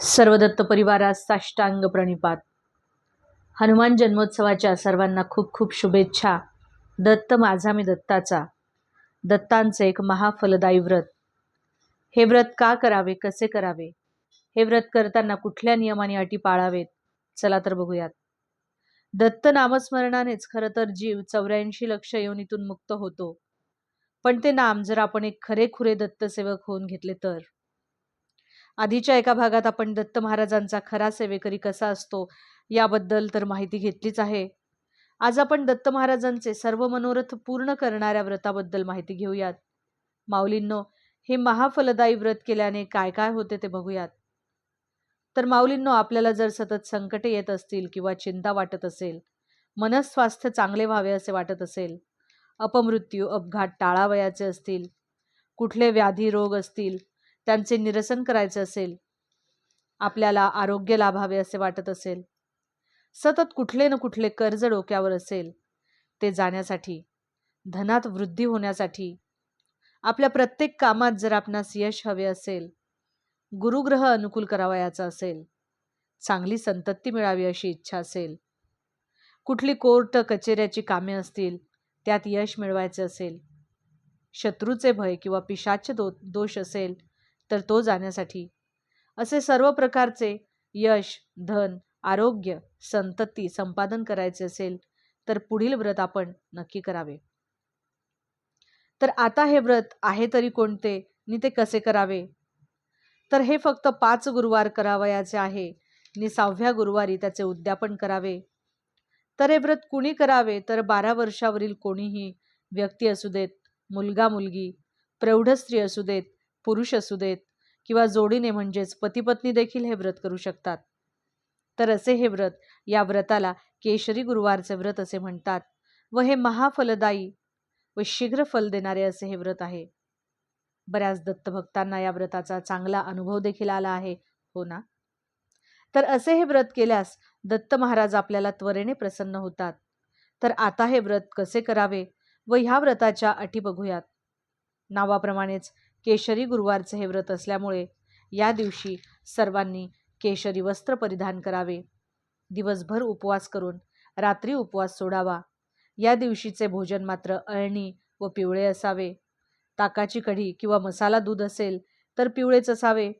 सर्व दत्त परिवारास साष्टांग प्रणिपात. हनुमान जन्मोत्सवाच्या सर्वांना खूप खूप शुभेच्छा. दत्त माझा मी दत्ताचा. दत्तांचे एक महाफलदायी व्रत. हे व्रत का करावे कसे करावे? हे व्रत करताना कुठल्या नियमाने अटी पाळावेत? चला तर बघूयात. दत्त नामस्मरणानेच खरं तर जीव चौऱ्याऐंशी लक्ष योनीतून मुक्त होतो. पण ते नाम जर आपण एक खरेखुरे दत्तसेवक होऊन घेतले तर? आधीच्या एका भागात आपण दत्त महाराजांचा खरा सेवेकरी कसा असतो याबद्दल तर माहिती घेतलीच आहे. आज आपण दत्त महाराजांचे सर्व मनोरथ पूर्ण करणाऱ्या व्रताबद्दल माहिती घेऊयात. माऊलींनो हे महाफलदायी व्रत केल्याने काय काय होते ते बघूयात. तर माऊलींनो आपल्याला जर सतत संकटे येत असतील किंवा चिंता वाटत असेल मनस्वास्थ्य चांगले व्हावे असे वाटत असेल अपमृत्यू अपघात टाळावयाचे असतील कुठले व्याधी रोग असतील त्यांचे निरसन करायचे असेल आपल्याला आरोग्य लाभावे असे वाटत असेल सतत कुठले न कुठले कर्ज डोक्यावर असेल ते जाण्यासाठी धनात वृद्धी होण्यासाठी आपल्या प्रत्येक कामात जर आपणास यश हवे असेल गुरुग्रह अनुकूल करावयाचा असेल चांगली संतती मिळावी अशी इच्छा असेल कुठली कोर्ट कचेऱ्याची कामे असतील त्यात यश मिळवायचे असेल शत्रूचे भय किंवा पिशाच दो दोष असेल तर तो जाण्यासाठी. असे सर्व प्रकारचे यश धन आरोग्य संतती संपादन करायचे असेल तर पुढील व्रत आपण नक्की करावे. तर आता हे व्रत आहे तरी कोणते? नि ते कसे करावे? तर हे फक्त पाच गुरुवार करावयाचे आहे नि सहाव्या गुरुवारी त्याचे उद्यापन करावे. तर हे व्रत कुणी करावे? तर बारा वर्षावरील कोणीही व्यक्ती असू देत मुलगा मुलगी प्रौढ स्त्री असू देत पुरुष असू देत किंवा जोडीने म्हणजेच पतीपत्नी देखील हे व्रत करू शकतात. तर असे हे व्रत या व्रताला केशरी गुरुवारचे व्रत असे म्हणतात व हे महाफलदायी व शीघ्र फल देणारे असे हे व्रत आहे. बऱ्याच दत्तभक्तांना या व्रताचा चांगला अनुभव देखील आला आहे हो ना? तर असे हे व्रत केल्यास दत्त महाराज आपल्याला त्वरेने प्रसन्न होतात. तर आता हे व्रत कसे करावे व ह्या व्रताच्या अटी बघूयात. नावाप्रमाणेच केशरी गुरुवारचे हे व्रत असल्यामुळे या दिवशी सर्वांनी केशरी वस्त्र परिधान करावे. दिवसभर उपवास करून रात्री उपवास सोडावा. या दिवशीचे भोजन मात्र अळणी व पिवळे असावे. ताकाची कढी किंवा मसाला दूध असेल तर पिवळेच असावे.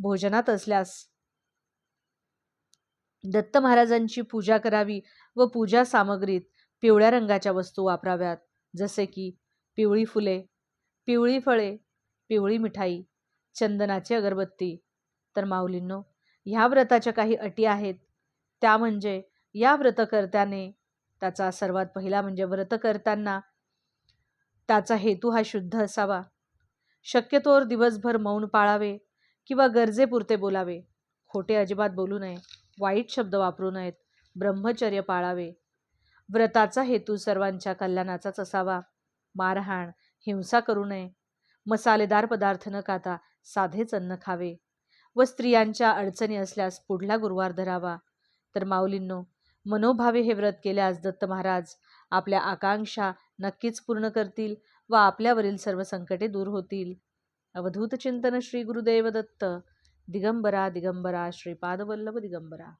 भोजनात असल्यास दत्त महाराजांची पूजा करावी व पूजा सामग्रीत पिवळ्या रंगाच्या वस्तू वापराव्यात. जसे की पिवळी फुले पिवळी फळे पिवळी मिठाई चंदनाची अगरबत्ती. तर माऊलींनो ह्या व्रताच्या काही अटी आहेत. त्या म्हणजे या व्रतकर्त्याने त्याचा सर्वात पहिला म्हणजे व्रत करताना त्याचा हेतू हा शुद्ध असावा. शक्यतोवर दिवसभर मौन पाळावे किंवा गरजेपुरते बोलावे. खोटे अजिबात बोलू नये वाईट शब्द वापरू नयेत ब्रह्मचर्य पाळावे. व्रताचा हेतू सर्वांच्या कल्याणाचाच असावा. मारहाण हिंसा करू नये मसालेदार पदार्थ न खाता साधेच अन्न खावे व स्त्रियांच्या अडचणी असल्यास पुढला गुरुवार धरावा. तर माऊलींनो मनोभावे हे व्रत केल्यास दत्त महाराज आपल्या आकांक्षा नक्कीच पूर्ण करतील व आपल्यावरील सर्व संकटे दूर होतील. अवधूत चिंतन श्री गुरुदेव दत्त. दिगंबरा दिगंबरा श्रीपादवल्लभ दिगंबरा.